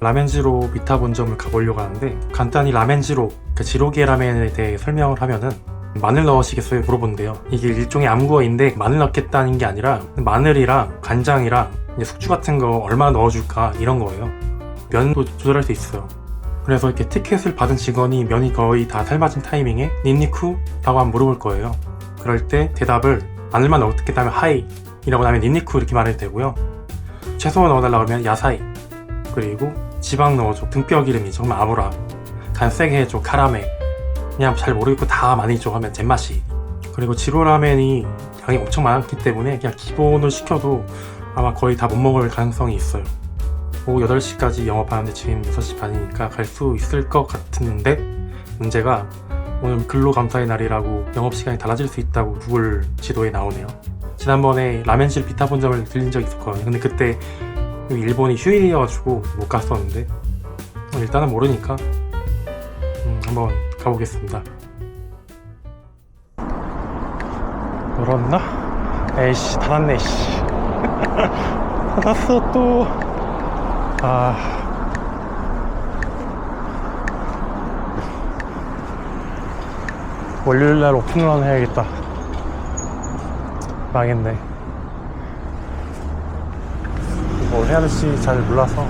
라멘지로 미타 본점을 가보려고 하는데 간단히 라멘지로 그 지로게 라멘에 대해 설명을 하면은 마늘 넣으시겠어요? 물어본대요. 이게 일종의 암구어인데 마늘 넣겠다는 게 아니라 마늘이랑 간장이랑 숙주 같은 거 얼마 넣어줄까 이런 거예요. 면도 조절할 수 있어요. 그래서 이렇게 티켓을 받은 직원이 면이 거의 다 삶아진 타이밍에 닌니쿠? 라고 한번 물어볼 거예요. 그럴 때 대답을 마늘만 넣겠다면 하이 이라고 하면 닌니쿠 이렇게 말해도 되고요. 채소 넣어달라고 하면 야사이 그리고 지방 넣어줘. 등뼈 기름이죠 그럼 아브라. 간 세게 해줘. 카라멜. 그냥 잘 모르겠고 다 많이 줘 하면 젠맛이. 그리고 지로라멘이 양이 엄청 많기 때문에 그냥 기본을 시켜도 아마 거의 다 못 먹을 가능성이 있어요. 오후 8시까지 영업하는데 지금 6시 반이니까 갈 수 있을 것 같은데 문제가 오늘 근로감사의 날이라고 영업시간이 달라질 수 있다고 구글 지도에 나오네요. 지난번에 라멘실 비타 본점을 들린 적이 있었거든요. 근데 그때 일본이 휴일이어가지고 못 갔었는데 어, 일단은 모르니까 음, 한번 가보겠습니다. 열었나? 에이씨 닫았네 씨. 닫았어 또 아. 월요일날 오픈런 해야겠다. 망했네 뭘 해야 될지 잘 몰라서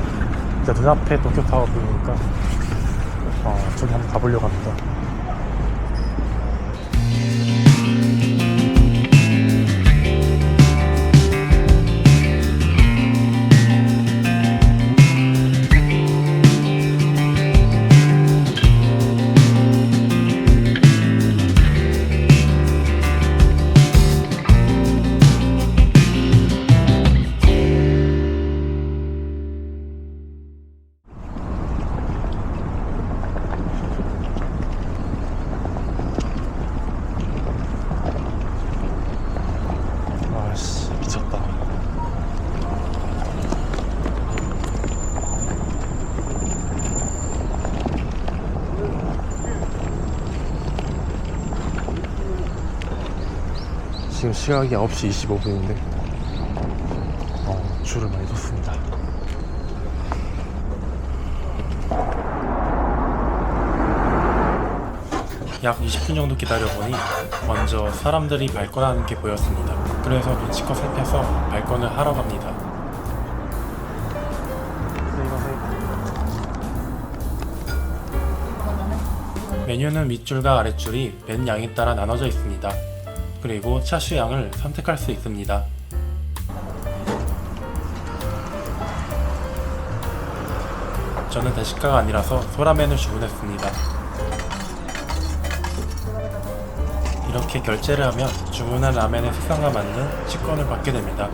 일단 눈앞에 도쿄타워 보이니까 어, 저기 한번 가보려고 합니다 지금 시각이 9시 25분인데 어, 줄을 많이 뒀습니다 약 20분 정도 기다려보니 먼저 사람들이 발권하는 게 보였습니다. 그래서 눈치껏 살펴서 발권을 하러 갑니다. 메뉴는 윗줄과 아랫줄이 맨 양에 따라 나눠져 있습니다. 그리고 차슈 양을 선택할 수 있습니다. 저는 대식가가 아니라서 소라멘을 주문했습니다. 이렇게 결제를 하면 주문한 라멘의 색상과 맞는 식권을 받게 됩니다.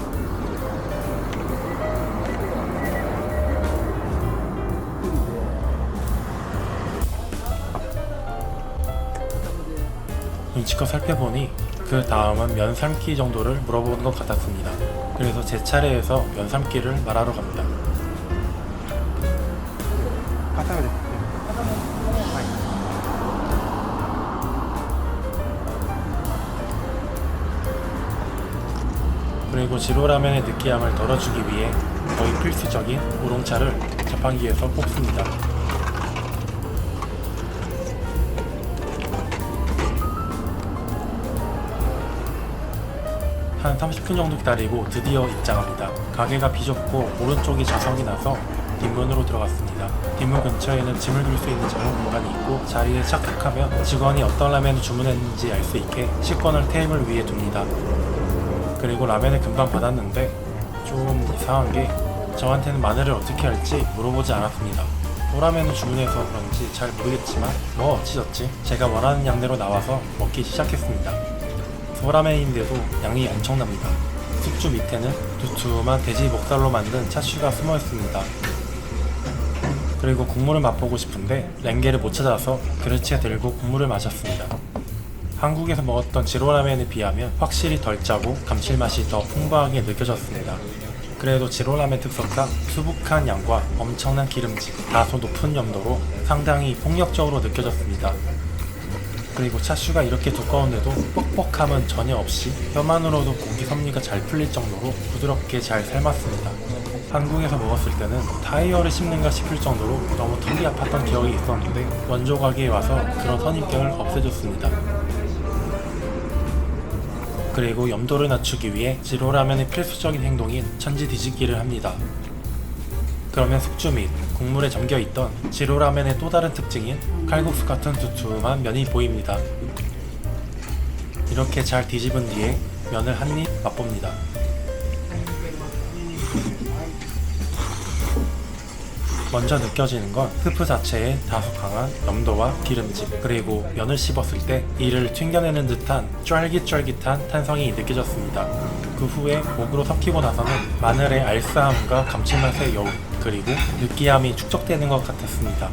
눈치껏 살펴보니 그 다음은 면 삶기 정도를 물어보는 것 같았습니다. 그래서 제 차례에서 면 삶기를 말하러 갑니다. 그리고 지로라면의 느끼함을 덜어주기 위해 거의 필수적인 우롱차를 자판기에서 뽑습니다. 한 30분 정도 기다리고 드디어 입장합니다. 가게가 비좁고 오른쪽이 좌석이 나서 뒷문으로 들어갔습니다. 뒷문 근처에는 짐을 둘 수 있는 전용 공간이 있고 자리에 착석하면 직원이 어떤 라면을 주문했는지 알 수 있게 식권을 테이블 위에 둡니다. 그리고 라면을 금방 받았는데 좀 이상한 게 저한테는 마늘을 어떻게 할지 물어보지 않았습니다. 소라면을 주문해서 그런지 잘 모르겠지만 뭐 어찌저찌 제가 원하는 양대로 나와서 먹기 시작했습니다. 소라면인데도 양이 엄청납니다. 숙주 밑에는 두툼한 돼지 목살로 만든 차슈가 숨어 있습니다. 그리고 국물을 맛보고 싶은데 랭게를 못 찾아서 그릇에 들고 국물을 마셨습니다. 한국에서 먹었던 지로라면에 비하면 확실히 덜 짜고 감칠맛이 더 풍부하게 느껴졌습니다. 그래도 지로라면 특성상 수북한 양과 엄청난 기름짐, 다소 높은 염도로 상당히 폭력적으로 느껴졌습니다. 그리고 차슈가 이렇게 두꺼운데도 뻑뻑함은 전혀 없이 뼈만으로도 고기 섭리가 잘 풀릴 정도로 부드럽게 잘 삶았습니다. 한국에서 먹었을 때는 타이어를 씹는가 싶을 정도로 너무 턱이 아팠던 기억이 있었는데 원조 가게에 와서 그런 선입견을 없애줬습니다. 그리고 염도를 낮추기 위해 지로라면의 필수적인 행동인 천지 뒤집기를 합니다. 그러면 숙주 및 국물에 잠겨 있던 지로라면의 또 다른 특징인 칼국수 같은 두툼한 면이 보입니다. 이렇게 잘 뒤집은 뒤에 면을 한 입 맛봅니다. 먼저 느껴지는 건 스프 자체의 다소 강한 염도와 기름짐 그리고 면을 씹었을 때 이를 튕겨내는 듯한 쫄깃쫄깃한 탄성이 느껴졌습니다. 그 후에 목으로 섞이고 나서는 마늘의 알싸함과 감칠맛의 여운 그리고 느끼함이 축적되는 것 같았습니다.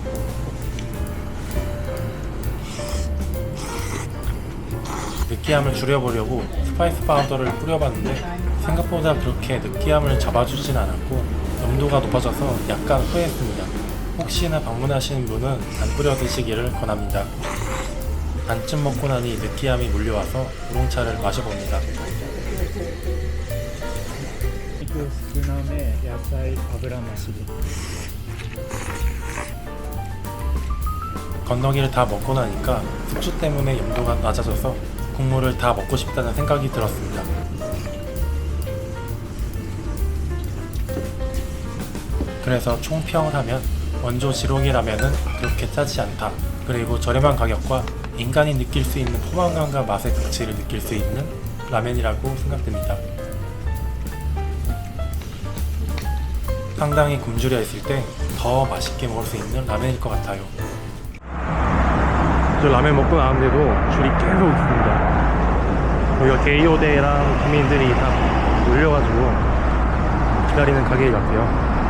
느끼함을 줄여보려고 스파이스 파우더를 뿌려봤는데 생각보다 그렇게 느끼함을 잡아주진 않았고 염도가 높아져서 약간 후회했습니다. 혹시나 방문하시는 분은 안 뿌려 드시기를 권합니다. 반쯤 먹고 나니 느끼함이 몰려와서 우롱차를 마셔봅니다. 그다음에 야사이 아브라 마시기. 건더기를 다 먹고 나니까 숙주 때문에 염도가 낮아져서 국물을 다 먹고 싶다는 생각이 들었습니다. 그래서 총평을 하면 원조 지롱이 라면은 그렇게 짜지 않다. 그리고 저렴한 가격과 인간이 느낄 수 있는 포만감과 맛의 가치를 느낄 수 있는 라면이라고 생각됩니다. 상당히 굶주려 있을 때 더 맛있게 먹을 수 있는 라면일 것 같아요. 저 라면 먹고 나왔는데도 줄이 계속 있습니다. 여기가 게이오데랑 주민들이 다 몰려가지고 기다리는 가게 같아요.